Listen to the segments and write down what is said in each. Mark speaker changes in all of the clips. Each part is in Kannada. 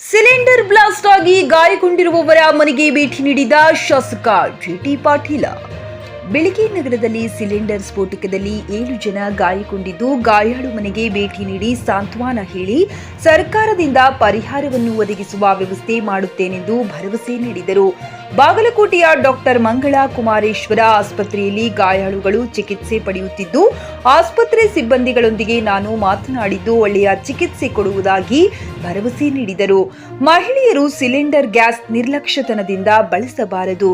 Speaker 1: ಸಿಲಿಂಡರ್ ಬ್ಲಾಸ್ಟ್ ಆಗಿ ಗಾಯಗೊಂಡಿರುವವರ ಮನೆಗೆ ಭೇಟಿ ನೀಡಿದ ಶಾಸಕ ಜಿಟಿ ಪಾಟೀಲ. ಬೆಳಗ್ಗೆ ನಗರದಲ್ಲಿ ಸಿಲಿಂಡರ್ ಸ್ಫೋಟಕದಲ್ಲಿ ಏಳು ಜನ ಗಾಯಗೊಂಡಿದ್ದು ಗಾಯಾಳು ಮನೆಗೆ ಭೇಟಿ ನೀಡಿ ಸಾಂತ್ವನ ಹೇಳಿ ಸರ್ಕಾರದಿಂದ ಪರಿಹಾರವನ್ನು ಒದಗಿಸುವ ವ್ಯವಸ್ಥೆ ಮಾಡುತ್ತೇನೆಂದು ಭರವಸೆ ನೀಡಿದರು. ಬಾಗಲಕೋಟೆಯ ಡಾಕ್ಟರ್ ಮಂಗಳ ಕುಮಾರೇಶ್ವರ ಆಸ್ಪತ್ರೆಯಲ್ಲಿ ಗಾಯಾಳುಗಳು ಚಿಕಿತ್ಸೆ ಪಡೆಯುತ್ತಿದ್ದು, ಆಸ್ಪತ್ರೆ ಸಿಬ್ಬಂದಿಗಳೊಂದಿಗೆ ನಾನು ಮಾತನಾಡಿದ್ದು ಒಳ್ಳೆಯ ಚಿಕಿತ್ಸೆ ಕೊಡುವುದಾಗಿ ಭರವಸೆ ನೀಡಿದರು. ಮಹಿಳೆಯರು ಸಿಲಿಂಡರ್ ಗ್ಯಾಸ್ ನಿರ್ಲಕ್ಷ್ಯತನದಿಂದ ಬಳಸಬಾರದು.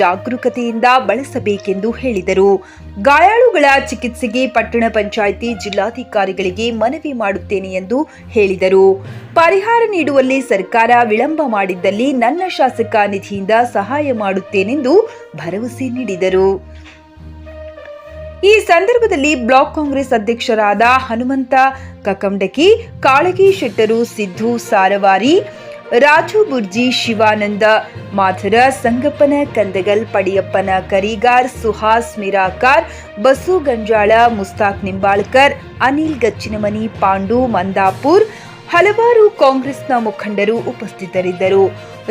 Speaker 1: ಜಾಗರೂಕತೆಯಿಂದ ಬಳಸಬೇಕೆಂದು ಹೇಳಿದರು. ಗಾಯಾಳುಗಳ ಚಿಕಿತ್ಸೆಗೆ ಪಟ್ಟಣ ಪಂಚಾಯಿತಿ ಜಿಲ್ಲಾಧಿಕಾರಿಗಳಿಗೆ ಮನವಿ ಮಾಡುತ್ತೇನೆ ಎಂದು ಹೇಳಿದರು. ಪರಿಹಾರ ನೀಡುವಲ್ಲಿ ಸರ್ಕಾರ ವಿಳಂಬ ಮಾಡಿದ್ದಲ್ಲಿ ನನ್ನ ಶಾಸಕ ನಿಧಿಯಿಂದ ಸಹಾಯ ಮಾಡುತ್ತೇನೆಂದು ಭರವಸೆ ನೀಡಿದರು. ಈ ಸಂದರ್ಭದಲ್ಲಿ ಬ್ಲಾಕ್ ಕಾಂಗ್ರೆಸ್ ಅಧ್ಯಕ್ಷರಾದ ಹನುಮಂತ ಕಕಂಡಕಿ ಕಾಳಗಿ ಶೆಟ್ಟರು, ಸಿದ್ದು, ಸಾರವಾರಿ ರಾಜು ಬುರ್ಜಿ, ಶಿವಾನಂದ, ಮಾಥುರ, ಸಂಗಪ್ಪನ, ಕಂದಗಲ್, ಪಡಿಯಪ್ಪನ, ಕರಿಗಾರ್, ಸುಹಾಸ್, ಮಿರಾಕಾರ್, ಬಸು ಗಂಜಾಳ, ಮುಸ್ತಾಕ್ ನಿಂಬಾಳ್ಕರ್, ಅನಿಲ್ ಗಚ್ಚಿನಮನಿ, ಪಾಂಡು, ಮಂದಾಪುರ್, ಹಲವಾರು ಕಾಂಗ್ರೆಸ್ನ ಮುಖಂಡರು ಉಪಸ್ಥಿತರಿದ್ದರು.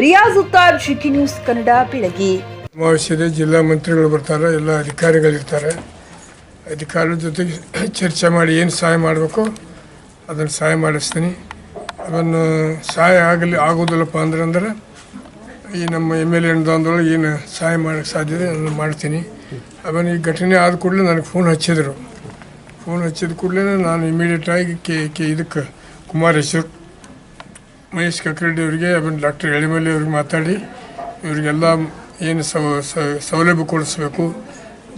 Speaker 1: ರಿಯಾಜ್ ಉತ್ತಾರ್ ಜಿಕಿ ನ್ಯೂಸ್ ಕನ್ನಡ, ಬೆಳಗಿ.
Speaker 2: ಸಮಾವೇಶದ ಜಿಲ್ಲಾ ಮಂತ್ರಿಗಳು ಬರ್ತಾರೆ, ಎಲ್ಲ ಅಧಿಕಾರಿಗಳಿರ್ತಾರೆ. ಅಧಿಕಾರಿಗಳ ಜೊತೆಗೆ ಚರ್ಚೆ ಮಾಡಿ ಏನು ಸಹಾಯ ಮಾಡಬೇಕು, ಅದನ್ನು ಸಹಾಯ ಮಾಡಿಸ್ತೀನಿ. ಅದನ್ನು ಸಹಾಯ ಆಗಲಿ ಆಗೋದಿಲ್ಲಪ್ಪ ಅಂದ್ರೆ ಅಂದ್ರೆ ಈ ನಮ್ಮ ಎಂ ಎಲ್ ಎ ಏನು ಸಹಾಯ ಮಾಡೋಕ್ಕೆ ಸಾಧ್ಯತೆ ನಾನು ಮಾಡ್ತೀನಿ. ಆಮೇಲೆ ಈ ಘಟನೆ ಆದ ಕೂಡಲೇ ನನಗೆ ಫೋನ್ ಹಚ್ಚಿದರು. ಫೋನ್ ಹಚ್ಚಿದ ಕೂಡಲೇ ನಾನು ಇಮಿಡಿಯೇಟಾಗಿ ಕೆ ಕೆ ಇದಕ್ಕೆ ಕುಮಾರೇಶ್ವರ್, ಮಹೇಶ್ ಕಕ್ರೆಡ್ಡಿ ಅವರಿಗೆ ಆಮೇಲೆ ಡಾಕ್ಟರ್ ಎಳಿಮಲ್ಲಿ ಅವ್ರಿಗೆ ಮಾತಾಡಿ, ಇವರಿಗೆಲ್ಲ ಏನು ಸೌಲಭ್ಯ ಕೊಡಿಸ್ಬೇಕು.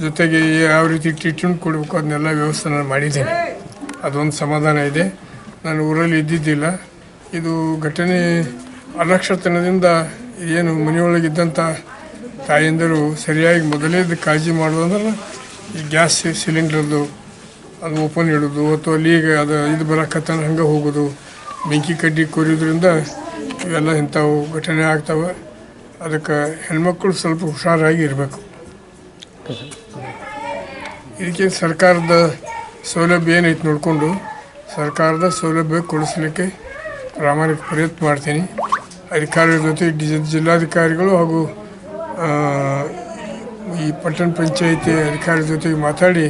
Speaker 2: ಜೊತೆಗೆ ಯಾವ ರೀತಿ ಟ್ರೀಟ್ಮೆಂಟ್ ಕೊಡಬೇಕು, ಅದನ್ನೆಲ್ಲ ವ್ಯವಸ್ಥೆ ನಾನು ಮಾಡಿದ್ದೇನೆ. ಅದೊಂದು ಸಮಾಧಾನ ಇದೆ. ನಾನು ಊರಲ್ಲಿ ಇದ್ದಿದ್ದಿಲ್ಲ. ಇದು ಘಟನೆ ಅನಕ್ಷತನದಿಂದ ಏನು ಮನೆಯೊಳಗಿದ್ದಂಥ ತಾಯಂದಿರು ಸರಿಯಾಗಿ ಮೊದಲೇ ಇದು ಕಾಳಜಿ ಮಾಡೋದು ಅಂದ್ರೆ ಈ ಗ್ಯಾಸ್ ಸಿಲಿಂಡ್ರದ್ದು ಅದು ಓಪನ್ ಇಡೋದು ಅಥವಾ ಲೀಗ್ ಅದು ಇದು ಬರಕತ್ತಾನ ಹಂಗೆ ಹೋಗೋದು, ಬೆಂಕಿ ಕಡ್ಡಿ ಕೊರಿಯೋದ್ರಿಂದ ಇವೆಲ್ಲ ಇಂಥವು ಘಟನೆ ಆಗ್ತವೆ. ಅದಕ್ಕೆ ಹೆಣ್ಮಕ್ಳು ಸ್ವಲ್ಪ ಹುಷಾರಾಗಿ ಇರಬೇಕು. ಇದಕ್ಕೆ ಸರ್ಕಾರದ ಸೌಲಭ್ಯ ಏನೈತೆ ನೋಡಿಕೊಂಡು, ಸರ್ಕಾರದ ಸೌಲಭ್ಯ ಕೊಡಿಸ್ಲಿಕ್ಕೆ ಪ್ರಾಮಾಣಿಕ ಪ್ರಯತ್ನ ಮಾಡ್ತೀನಿ. ಅಧಿಕಾರಿಗಳ ಜೊತೆ ಜಿಲ್ಲಾಧಿಕಾರಿಗಳು ಹಾಗೂ ಈ ಪಟ್ಟಣ ಪಂಚಾಯಿತಿ ಅಧಿಕಾರಿ ಜೊತೆಗೆ ಮಾತಾಡಿ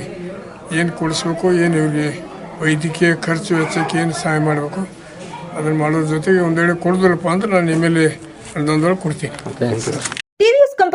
Speaker 2: ಏನು ಕೊಡಿಸ್ಬೇಕು, ಏನು ಇವರಿಗೆ ವೈದ್ಯಕೀಯ ಖರ್ಚು ವೆಚ್ಚಕ್ಕೆ ಏನು ಸಹಾಯ ಮಾಡಬೇಕು, ಅದನ್ನು ಮಾಡೋದ್ರ ಜೊತೆಗೆ ಒಂದೆಡೆ ಕೊಡೋದಿಲ್ಲಪ್ಪ ಅಂದ್ರೆ ನಾನು ಎಂ ಕೊಡ್ತೀನಿ.
Speaker 1: ಟಿವಿಎಸ್